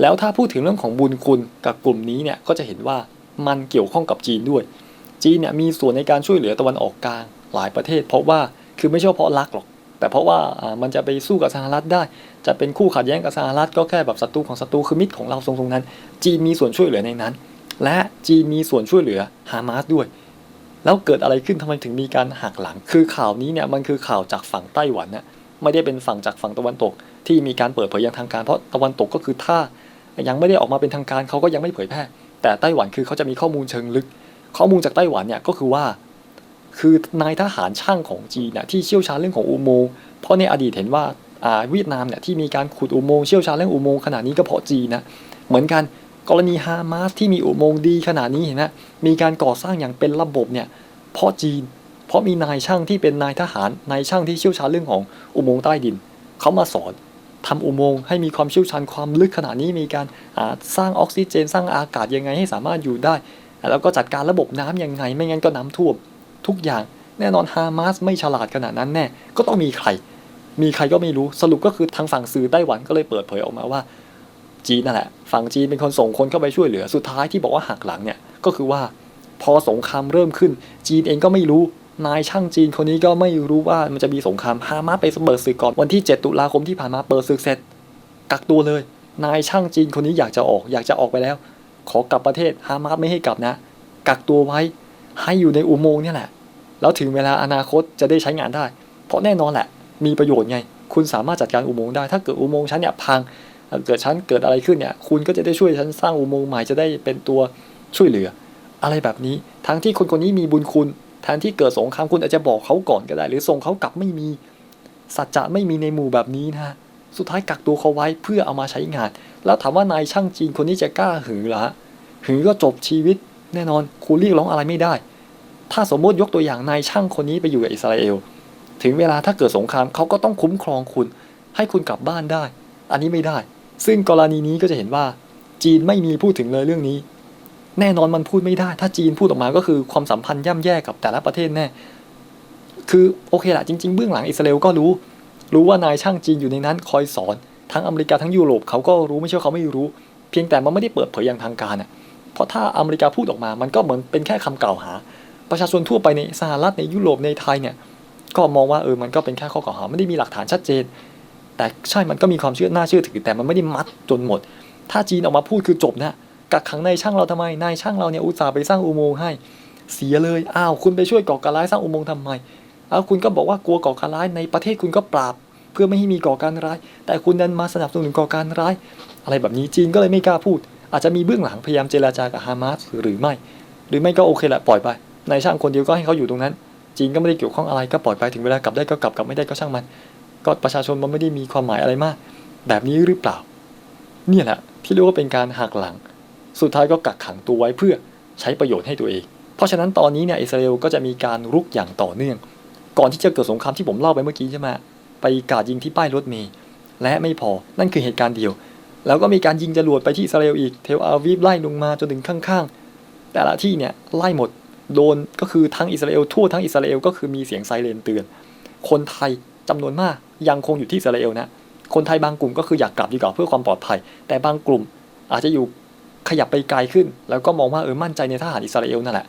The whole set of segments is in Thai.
แล้วถ้าพูดถึงเรื่องของบุญคุณกับกลุ่มนี้เนี่ยก็จะเห็นว่ามันเกี่ยวข้องกับจีนด้วย จีนเนี่ยมีส่วนในการช่วยเหลือตะวันออกกลางหลายประเทศ เพราะว่าคือไม่ใช่เพราะรักหรอก แต่เพราะว่ามันจะไปสู้กับสหรัฐได้ จะเป็นคู่ขัดแย้งกับสหรัฐก็แค่แบบศัตรูของศัตรูคือมิตรของเราทรงๆนั้น จีนมีส่วนช่วยเหลือในนั้น และจีนมีส่วนช่วยเหลือฮามาสด้วย แล้วเกิดอะไรขึ้นทำไมถึงมีการหักหลัง คือข่าวนี้เนี่ยมันคือข่าวจากฝั่งไต้หวันนะไม่ได้เป็นฝั่งจากฝั่งตะวันตก ที่มีการเปิดเผยอย่างทางการเพราะตะวันตกก็คือถ้า ยังไม่ได้ออกมาเป็นทางการเขาก็ยังไม่เผยแพร่ แต่ไต้หวันคือเขาจะมีข้อมูลเชิงลึก ข้อมูลจากไต้หวันเนี่ยก็คือว่า คือนายทหารช่างของจีนเนี่ยที่เชี่ยวชาญเรื่องของอุโมงค์เพราะในอดีตเห็นว่าอ่าเวียดนามเนี่ยที่มีการขุดอุโมงค์เชี่ยวชาญเรื่องอุโมงค์ขนาดนี้ก็เพราะจีนนะเหมือนกันกรณีฮามาสที่มีอุโมงค์ดีขนาดนี้เห็นไหมมีการก่อสร้างอย่างเป็นระบบเนี่ยเพราะจีน เพราะมีนายช่างที่เป็นนายทหารนายช่างที่เชี่ยวชาญเรื่องของอุโมงค์ใต้ดินเขามาสอน ทำอุโมงค์ให้มีความเชี่ยวชาญความลึกขนาดนี้มีการสร้างออกซิเจน สร้างอากาศยังไงให้สามารถอยู่ได้ แล้วก็จัดการระบบน้ำยังไง ไม่งั้นก็น้ำท่วม ทุกอย่างแน่นอนฮามาสไม่ฉลาดขนาดนั้นแน่ก็ต้องมีใคร มีใครก็ไม่รู้สรุปก็คือทางฝั่งสื่อไต้หวันก็เลยเปิดเผยออกมาว่า จีนนั่นแหละ ฝั่งจีนเป็นคนส่งคนเข้าไปช่วยเหลือสุดท้ายที่บอกว่าหักหลังเนี่ยก็คือว่าพอสงครามเริ่มขึ้น จีนเองก็ไม่รู้ นายช่างจีนคนนี้ก็ไม่รู้ว่ามันจะมีสงครามฮามาสไปเปิดศึกก่อนวันที่ 7 ตุลาคมที่ผ่านมาเปิดศึกเสร็จ กักตัวเลย นายช่างจีนคนนี้อยากจะออก อยากจะออกไปแล้ว ขอกลับประเทศฮามาสไม่ให้กลับนะ กักตัวไว้ให้อยู่ในอุโมงค์เนี่ยแหละ แล้วถึงเวลาอนาคตจะได้ใช้งานได้ เพราะแน่นอนแหละ มีประโยชน์ไง คุณสามารถจัดการอุโมงค์ได้ ถ้าเกิดอุโมงค์ชั้นเนี่ยพังเอ่อเกิดชั้นเกิดอะไรขึ้นเนี่ย คุณก็จะได้ช่วยชั้นสร้างอุโมงค์ใหม่จะได้เป็นตัวช่วยเหลือ อะไรแบบนี้ ทั้งที่คนคนนี้มีบุญคุณ แทนที่เกิดสงครามคุณอาจจะบอกเขาก่อนก็ได้ หรือส่งเขากลับไม่มีสัจจะไม่มีในหมู่แบบนี้นะสุดท้ายกักตัวเขาไว้เพื่อเอามาใช้งาน แล้วถามว่านายช่างจีนคนนี้จะกล้าหือหรอหือก็จบชีวิต แน่นอนคุณเรียกร้องอะไรไม่ได้ ถ้าสมมติยกตัวอย่างนายช่างคนนี้ไปอยู่กับอิสราเอล ถึงเวลาถ้าเกิดสงครามเขาก็ต้องคุ้มครองคุณ ให้คุณกลับบ้านได้ อันนี้ไม่ได้ ซึ่งกรณีนี้ก็จะเห็นว่า จีนไม่มีพูดถึงเลยเรื่องนี้ แน่นอนมันพูดไม่ได้ ถ้าจีนพูดออกมาก็คือความสัมพันธ์ย่ำแย่กับแต่ละประเทศแน่ คือโอเคแหละจริง ๆ เบื้องหลังอิสราเอลก็รู้ รู้ว่านายช่างจีนอยู่ในนั้นคอยสอน ทั้งอเมริกาทั้งยุโรปเขาก็รู้ไม่ใช่ว่าเขาไม่รู้ เพียงแต่มันไม่ได้เปิดเผยอย่างทางการอะ เพราะถ้าอเมริกาพูดออกมา มันก็เหมือนเป็นแค่คำกล่าวหา ประชาชนทั่วไปในสหรัฐในยุโรปในไทยเนี่ย ก็มองว่าเออ มันก็เป็นแค่ข้อกล่าวหา ไม่ได้มีหลักฐานชัดเจน แต่ใช่ มันก็มีความเชื่อน่าเชื่อถือ แต่มันไม่ได้มัดจนหมด ถ้าจีนออกมาพูดคือจบนะ กักขังนายช่างเราทำไมนายช่างเราเนี่ยอุตส่าห์ไปสร้างอุโมงค์ให้ เสียเลยอ้าวคุณไปช่วยก่อการร้ายสร้างอุโมงค์ทำไมอ้าวคุณก็บอกว่ากลัวก่อการร้ายในประเทศคุณก็ปราบ เพื่อไม่ให้มีก่อการร้าย แต่คุณดันมาสนับสนุนก่อการร้าย อะไรแบบนี้จีนก็เลยไม่กล้าพูด อาจจะมีเบื้องหลังพยายามเจรจากับฮามาสหรือไม่ หรือไม่ก็โอเคแหละปล่อยไปนายช่างคนเดียวก็ให้เขาอยู่ตรงนั้น จีนก็ไม่ได้เกี่ยวข้องอะไรก็ปล่อยไปถึงเวลากลับได้ก็กลับกลับไม่ได้ก็ช่างมัน ก็ประชาชนมันไม่ได้มีความหมายอะไรมาก แบบนี้หรือเปล่า เนี่ยแหละที่เรียกว่าเป็นการหักหลัง สุดท้ายก็กักขังตัวไว้เพื่อใช้ประโยชน์ให้ตัวเอง เพราะฉะนั้นตอนนี้เนี่ยอิสราเอลก็จะมีการรุกอย่างต่อเนื่อง ก่อนที่จะเกิดสงครามที่ผมเล่าไปเมื่อกี้ใช่ไหมไปกาดยิงที่ป้ายรถเมล์และไม่พอนั่นคือเหตุการณ์เดียว แล้วก็มีการยิงจรวดไปที่อิสราเอลอีกเทลอาวีฟไล่ลงมาจนถึงข้างๆ แต่ละที่เนี่ยไล่หมดโดนก็คือทั้งอิสราเอลทั่วทั้งอิสราเอลก็คือมีเสียงไซเรนเตือน คนไทยจำนวนมากยังคงอยู่ที่อิสราเอลนะคนไทยบางกลุ่มก็คืออยากกลับดีกว่าเพื่อความปลอดภัย แต่บางกลุ่มอาจจะอยู่ ขยับไปไกลขึ้น แล้วก็มองว่าเออมั่นใจในทหารอิสราเอลนั่นแหละ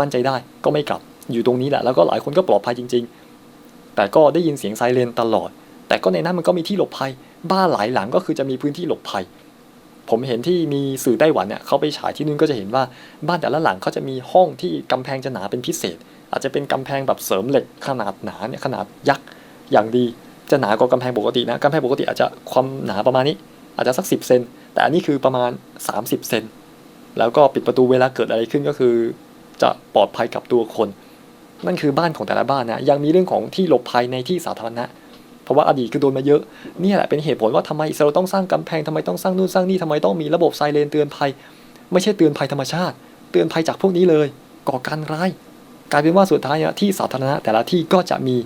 มั่นใจได้ก็ไม่กลับอยู่ตรงนี้แหละแล้วก็หลายคนก็ปลอดภัยจริง ๆ แต่ก็ได้ยินเสียงไซเรนตลอด แต่ก็ในนั้นมันก็มีที่หลบภัย บ้านหลายหลังก็คือจะมีพื้นที่หลบภัย ผมเห็นที่มีสื่อไต้หวันเนี่ยเขาไปฉายที่นู่นก็จะเห็นว่าบ้านแต่ละหลังเขาจะมีห้องที่กำแพงจะหนาเป็นพิเศษ อาจจะเป็นกำแพงแบบเสริมเหล็กขนาดหนาเนี่ยขนาดยักษ์อย่างดีจะหนากว่ากำแพงปกตินะกำแพงปกติอาจจะความหนาประมาณนี้ อาจจะสัก10เซน แต่อันนี้คือประมาณ 30 เซน แล้วก็ปิดประตูเวลาเกิดอะไรขึ้นก็คือ จะปลอดภัยกับตัวคน นั่นคือบ้านของแต่ละบ้านนะ ยังมีเรื่องของที่หลบภัยในที่สาธารณะ เพราะว่าอดีตคือโดนมาเยอะ นี่แหละเป็นเหตุผลว่าทำไมอิสราเอลต้องสร้างกำแพงทำไมต้องสร้างนู่นสร้างนี่ทำไมต้องมีระบบไซเรนเตือนภัย ไม่ใช่เตือนภัยธรรมชาติ เตือนภัยจากพวกนี้เลย ก่อการร้าย กลายเป็นว่าสุดท้ายนี่ยที่สาธารณะแต่ละที่ก็จะมี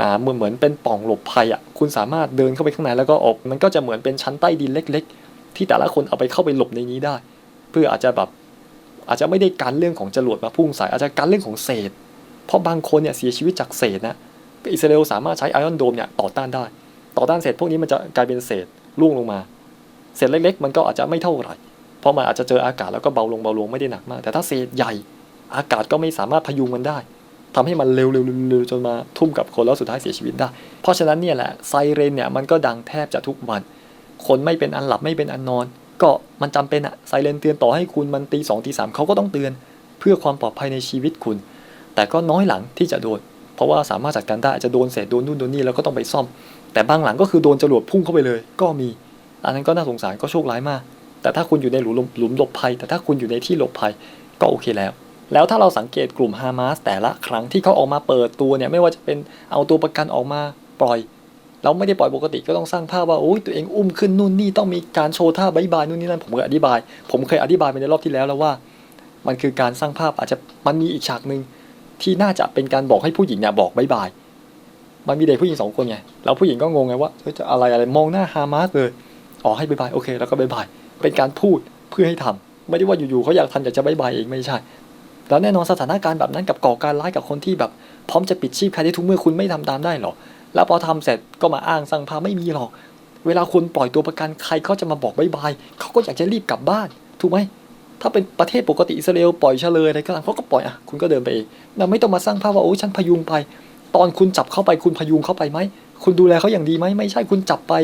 มาเหมือนเหมือนเป็นปล่องหลบภัยอะ คุณสามารถเดินเข้าไปข้างในแล้วก็ออก มันก็จะเหมือนเป็นชั้นใต้ดินเล็ก ๆ ที่แต่ละคนเอาไปเข้าไปหลบในนี้ได้ เพื่ออาจจะแบบอาจจะไม่ได้การเรื่องของจรวดมาพุ่งใส่อาจจะการเรื่องของเศษ เพราะบางคนเนี่ยเสียชีวิตจากเศษนะอิสราเอลสามารถใช้ไอออนโดมเนี่ยต่อต้านได้ ต่อต้านเศษพวกนี้มันจะกลายเป็นเศษร่วงลงมา เศษเล็ก ๆ มันก็อาจจะไม่เท่าไหร่ เพราะมันอาจจะเจออากาศแล้วก็เบาลงเบาลงไม่ได้หนักมาก แต่ถ้าเศษใหญ่อากาศก็ไม่สามารถพยุงมันได้ทำให้มันเร็วๆจนมาทุ่มกับคนแล้วสุดท้ายเสียชีวิตได้ เพราะฉะนั้นเนี่ยแหละไซเรนเนี่ยมันก็ดังแทบจะทุกวัน คนไม่เป็นอันหลับไม่เป็นอันนอน ก็มันจำเป็นอะไซเรนเตือนต่อให้คุณมันตีสองตีสามเขาก็ต้องเตือน เพื่อความปลอดภัยในชีวิตคุณ แต่ก็น้อยหลังที่จะโดน เพราะว่าสามารถจัดการได้อาจจะโดนเศษโดนนู่นโดนนี่แล้วก็ต้องไปซ่อม แต่บางหลังก็คือโดนจรวดพุ่งเข้าไปเลย ก็มี อันนั้นก็น่าสงสารก็โชคร้ายมาก แต่ถ้าคุณอยู่ในหลุมหลุมหลบภัย แต่ถ้าคุณอยู่ในที่หลบภัยก็โอเคแล้วแล้วถ้าเราสังเกตกลุ่มฮามาสแต่ละครั้งที่เขาออกมาเปิดตัวเนี่ยไม่ว่าจะเป็นเอาตัวประกันออกมาปล่อย เราไม่ได้ปล่อยปกติก็ต้องสร้างภาพว่าโอ้ยตัวเองอุ้มขึ้นนู่นนี่ต้องมีการโชว์ท่าบายบายนู่นนี่นั่นผมเคยอธิบาย ผมเคยอธิบายไปในรอบที่แล้วแล้วว่า มันคือการสร้างภาพอาจจะมันมีอีกฉากหนึ่งที่น่าจะเป็นการบอกให้ผู้หญิงเนี่ยบอกบายบายมันมีเด็กผู้หญิงสองคนไงแล้วผู้หญิงก็งงไงว่าจะอะไรอะไรมองหน้าฮามาสเลยอ๋อให้บายบายโอเค แล้วก็บายบายเป็นการพูดเพื่อให้ทำไม่ได้ว่าอยู่ๆเขาอยากทำอยากจะบายบายเองไม่ใช่แล้วแน่นอนสถานการณ์แบบนั้นกับก่อการร้ายกับคนที่แบบพร้อมจะปิดชีพใครได้ทุกเมื่อคุณไม่ทำตามได้หรอ แล้วพอทำเสร็จก็มาอ้างสร้างภาพไม่มีหรอก เวลาคุณปล่อยตัวประกันใครเขาจะมาบอกบายบายเขาก็อยากจะรีบกลับบ้าน ถูกไหมถ้าเป็นประเทศปกติอิสราเอลปล่อยเฉลยอะไรก็ตามเขาก็ปล่อยอะคุณก็เดินไปเองไม่ต้องมาสร้างภาพว่าโอ้ฉันพยุงไป ตอนคุณจับเข้าไปคุณพยุงเข้าไปไหมคุณดูแลเขาอย่างดีไหมไม่ใช่คุณจับไป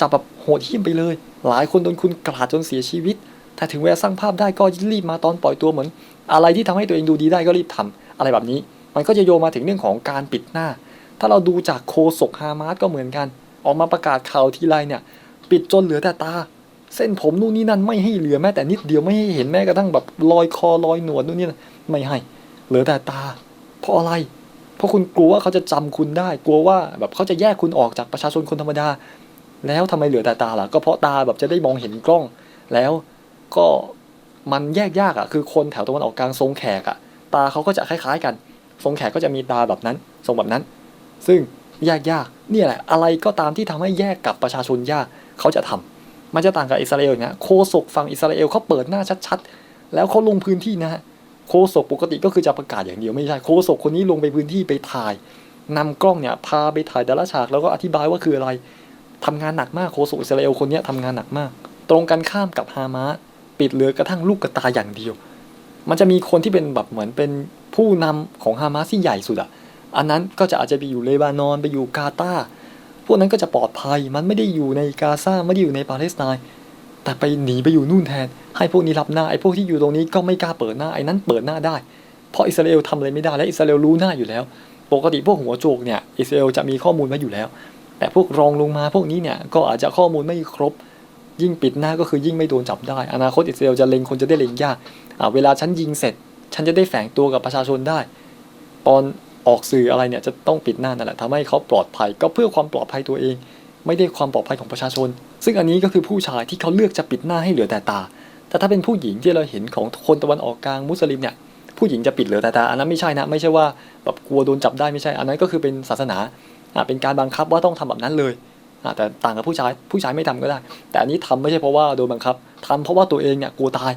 จับแบบโหดเหี้ยมไปเลย หลายคนโดนคุณกราดจนเสียชีวิต ถ้าถึงเวลาสร้างภาพได้ก็รีบมาตอนปล่อยตัวเหมือน อะไรที่ทำให้ตัวเองดูดีได้ก็รีบทำอะไรแบบนี้ มันก็จะโยงมาถึงเรื่องของการปิดหน้า ถ้าเราดูจากโคศกฮามาสก็เหมือนกัน ออกมาประกาศข่าวทีไรเนี่ย ปิดจนเหลือแต่ตา เส้นผมนู่นนี่นั่นไม่ให้เหลือแม้แต่นิดเดียวไม่ให้เห็นแม้กระทั่งแบบรอยคอรอยหนวดนู่นนี่ไม่ให้ เหลือแต่ตา เพราะอะไร เพราะคุณกลัวว่าเขาจะจำคุณได้ กลัวว่าแบบเขาจะแยกคุณออกจากประชาชนคนธรรมดา แล้วทำไมเหลือแต่ตาล่ะ ก็เพราะตาแบบจะได้มองเห็นกล้อง แล้วก็มันแยกยากอะคือคนแถวตะวันออกกลางทรงแขกอะตาเขาก็จะคล้ายๆกัน ทรงแขกก็จะมีตาแบบนั้น ทรงแบบนั้น ซึ่งแยกยากนี่แหละ อะไรก็ตามที่ทำให้แยกกับประชาชนยากเขาจะทำมันจะต่างกับอิสราเอลเงี้ยโคศกฝั่งอิสราเอลเขาเปิดหน้าชัดๆ แล้วเขาลงพื้นที่นะฮะโคศกปกติก็คือจะประกาศอย่างเดียวไม่ใช่โคศกคนนี้ลงไปพื้นที่ไปถ่ายนำกล้องเนี่ยพาไปถ่ายแต่ละฉากแล้วก็อธิบายว่าคืออะไรทำงานหนักมากโคศกอิสราเอลคนนี้ยทำงานหนักมาก ตรงกันข้ามกับฮามาสปิดเหลือกระทั่งลูกกระตาอย่างเดียว มันจะมีคนที่เป็นแบบเหมือนเป็นผู้นำของฮามาสที่ใหญ่สุดอะ อันนั้นก็จะอาจจะไปอยู่เลบานอนไปอยู่กาตาพวกนั้นก็จะปลอดภัยมันไม่ได้อยู่ในกาซาไม่ได้อยู่ในปาเลสไตน์แต่ไปหนีไปอยู่นู่นแทน ให้พวกนี้รับหน้าไอ้พวกที่อยู่ตรงนี้ก็ไม่กล้าเปิดหน้าไอ้นั้นเปิดหน้าได้ เพราะอิสราเอลทำอะไรไม่ได้และอิสราเอลรู้หน้าอยู่แล้ว ปกติพวกหัวโจกเนี่ยอิสราเอลจะมีข้อมูลไว้อยู่แล้ว แต่พวกรองลงมาพวกนี้เนี่ยก็อาจจะข้อมูลไม่ครบ ยิ่งปิดหน้าก็คือยิ่งไม่โดนจับได้ อนาคตอิสราเอลจะเล็งคนจะได้เล็งยากเวลาฉันยิงเสร็จ ฉันจะได้แฝงตัวกับประชาชนได้ ตอน ออกสื่ออะไรเนี่ยจะต้องปิดหน้านั่นแหละทำให้เขาปลอดภัยก็เพื่อความปลอดภัยตัวเอง ไม่ได้ความปลอดภัยของประชาชน ซึ่งอันนี้ก็คือผู้ชายที่เขาเลือกจะปิดหน้าให้เหลือแต่ตา แต่ถ้าเป็นผู้หญิงที่เราเห็นของคนตะวันออกกลางมุสลิมเนี่ยผู้หญิงจะปิดเหลือแต่ตาอันนั้นไม่ใช่นะไม่ใช่ว่าแบบกลัวโดนจับได้ไม่ใช่ อันนั้นก็คือเป็นศาสนาอ่าเป็นการบังคับว่าต้องทำแบบนั้นเลยอ่าแต่ต่างกับผู้ชายผู้ชายไม่ทำก็ได้ แต่อันนี้ทำไม่ใช่เพราะว่าโดนบังคับทำเพราะว่าตัวเองเนี่ยกลัวตาย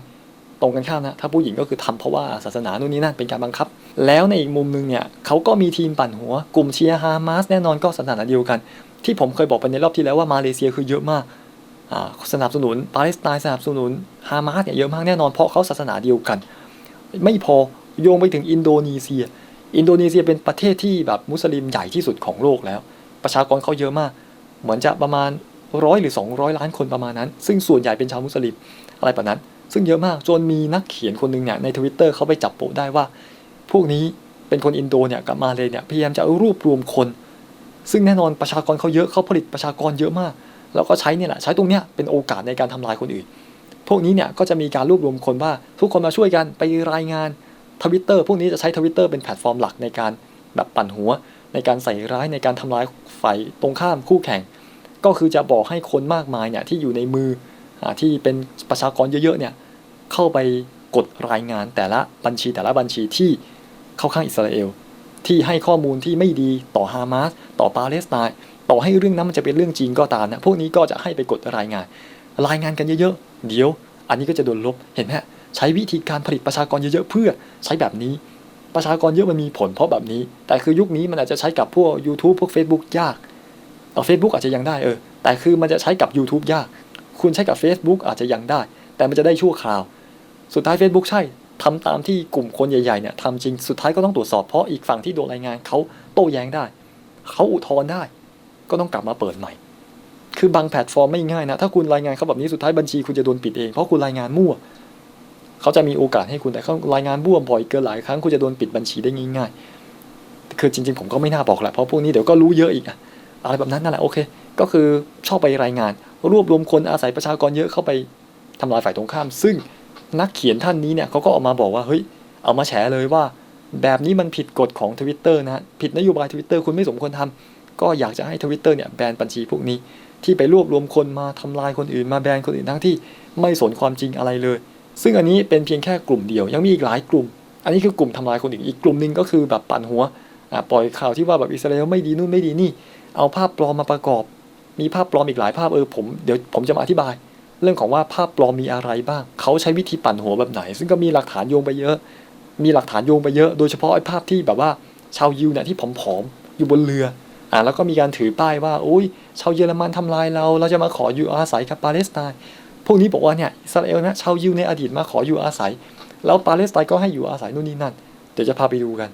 ตรงกันข้ามนะถ้าผู้หญิงก็คือทำเพราะว่าศาสนาโน่นนี่นั่นเป็นการบังคับ แล้วในอีกมุมหนึงเนี่ยเขาก็มีทีมปั่นหัว กลุ่มเชียร์ฮามาสแน่นอนก็สถานะเดียวกัน ที่ผมเคยบอกไปในรอบที่แล้วว่ามาเลเซียคือเยอะมากสนับสนุนปาเลสไตน์สนับสนุนฮามาสเนี่ยเยอะมากแน่นอนเพราะเขาศาสนาเดียวกัน ไม่พอโยงไปถึงอินโดนีเซีย อินโดนีเซียเป็นประเทศที่แบบมุสลิมใหญ่ที่สุดของโลกแล้ว ประชากรเขาเยอะมาก เหมือนจะประมาณร้อยหรือ 200 ล้านคนประมาณนั้น ซึ่งส่วนใหญ่เป็นชาวมุสลิมอะไรแบบนั้น ซึ่งเยอะมากจนมีนักเขียนคนหนึ่งเนี่ยในทวิตเตอร์เขาไปจับโปะได้ว่า พวกนี้เป็นคนอินโดเนี่ยกับมาเลยเนี่ยพยายามจะเอารวบรวมคน ซึ่งแน่นอนประชากรเขาเยอะเขาผลิตประชากรเยอะมาก แล้วก็ใช้เนี่ยแหละใช้ตรงเนี้ยเป็นโอกาสในการทำลายคนอื่น พวกนี้เนี่ยก็จะมีการรวบรวมคนว่าทุกคนมาช่วยกันไปรายงานทวิตเตอร์พวกนี้จะใช้ทวิตเตอร์เป็นแพลตฟอร์มหลักในการแบบปั่นหัว ในการใส่ร้ายในการทำร้ายฝ่ายตรงข้ามคู่แข่ง ก็คือจะบอกให้คนมากมายเนี่ยที่อยู่ในมือ ที่เป็นประชากรเยอะๆเนี่ยเข้าไปกดรายงานแต่ละบัญชีแต่ละบัญชีที่เข้าข้างอิสราเอลที่ให้ข้อมูลที่ไม่ดีต่อฮามาสต่อปาเลสไตน์ต่อให้เรื่องนั้นมันจะเป็นเรื่องจริงก็ตามนะพวกนี้ก็จะให้ไปกดรายงาน รายงานกันเยอะๆ เดี๋ยว อันนี้ก็จะโดนลบเห็นไหมใช้วิธีการผลิตประชากรเยอะๆ เพื่อใช้แบบนี้ ประชากรเยอะมันมีผลเพราะแบบนี้ แต่คือยุคนี้มันอาจจะใช้กับพวก YouTube พวก Facebook ยากเอา Facebook อาจจะยังได้เออแต่คือมันจะใช้กับ YouTube ยาก คุณใช้กับ Facebook อาจจะยังได้ แต่มันจะได้ชั่วคราว สุดท้าย Facebook ใช่ทำตามที่กลุ่มคนใหญ่ๆเนี่ยทำจริงสุดท้ายก็ต้องตรวจสอบเพราะอีกฝั่งที่โดนรายงานเขาโต้แย้งได้ เขาอุทธรณ์ได้ ก็ต้องกลับมาเปิดใหม่ คือบางแพลตฟอร์มไม่ง่ายนะ ถ้าคุณรายงานเขาแบบนี้สุดท้ายบัญชีคุณจะโดนปิดเองเพราะคุณรายงานมั่ว เขาจะมีโอกาสให้คุณแต่เขารายงานบ้วบ่อยเกินหลายครั้งคุณจะโดนปิดบัญชีได้ง่ายๆ คือจริง ๆ ผมก็ไม่น่าบอกแหละเพราะพวกนี้เดี๋ยวก็รู้เยอะอีกอะอะไรแบบนั้นนั่นแหละโอเค ก็คือชอบไปรายงาน รวบรวมคนอาศัยประชากรเยอะเข้าไปทำลายฝ่ายตรงข้าม ซึ่งนักเขียนท่านนี้เนี่ยเขาก็ออกมาบอกว่าเฮ้ยเอามาแฉเลยว่า แบบนี้มันผิดกฎของ Twitter นะฮะผิดนโยบาย Twitter คุณไม่สมควรทำก็อยากจะให้ Twitter เนี่ยแบนบัญชีพวกนี้ ที่ไปรวบรวมคนมาทำลายคนอื่นมาแบนคนอื่นทั้งที่ไม่สนความจริงอะไรเลย ซึ่งอันนี้เป็นเพียงแค่กลุ่มเดียว ยังมีอีกหลายกลุ่ม อันนี้คือกลุ่มทำลายคนอื่นอีกกลุ่มหนึ่งก็คือแบบปั่นหัวปล่อยข่าวที่ว่าแบบอิสราเอลไม่ดีนู่นไม่ดีนี่ เอาภาพปลอมมาประกอบ มีภาพปลอมอีกหลายภาพเออผมเดี๋ยวผมจะมาอธิบาย เรื่องของว่าภาพปลอมมีอะไรบ้าง เขาใช้วิธีปั่นหัวแบบไหน ซึ่งก็มีหลักฐานโยงไปเยอะ มีหลักฐานโยงไปเยอะ โดยเฉพาะไอ้ภาพที่แบบว่าชาวยิวเนี่ยที่ผอมๆอยู่บนเรืออ่าแล้วก็มีการถือป้ายว่าโอ้ยชาวเยอรมันทำลายเราเราจะมาขออยู่อาศัยกับปาเลสไตน์พวกนี้บอกว่าเนี่ยอิสราเอลนะชาวยิวในอดีตมาขออยู่อาศัย แล้วปาเลสไตน์ก็ให้อยู่อาศัยนู่นนี่นั่นเดี๋ยวจะพาไปดูกัน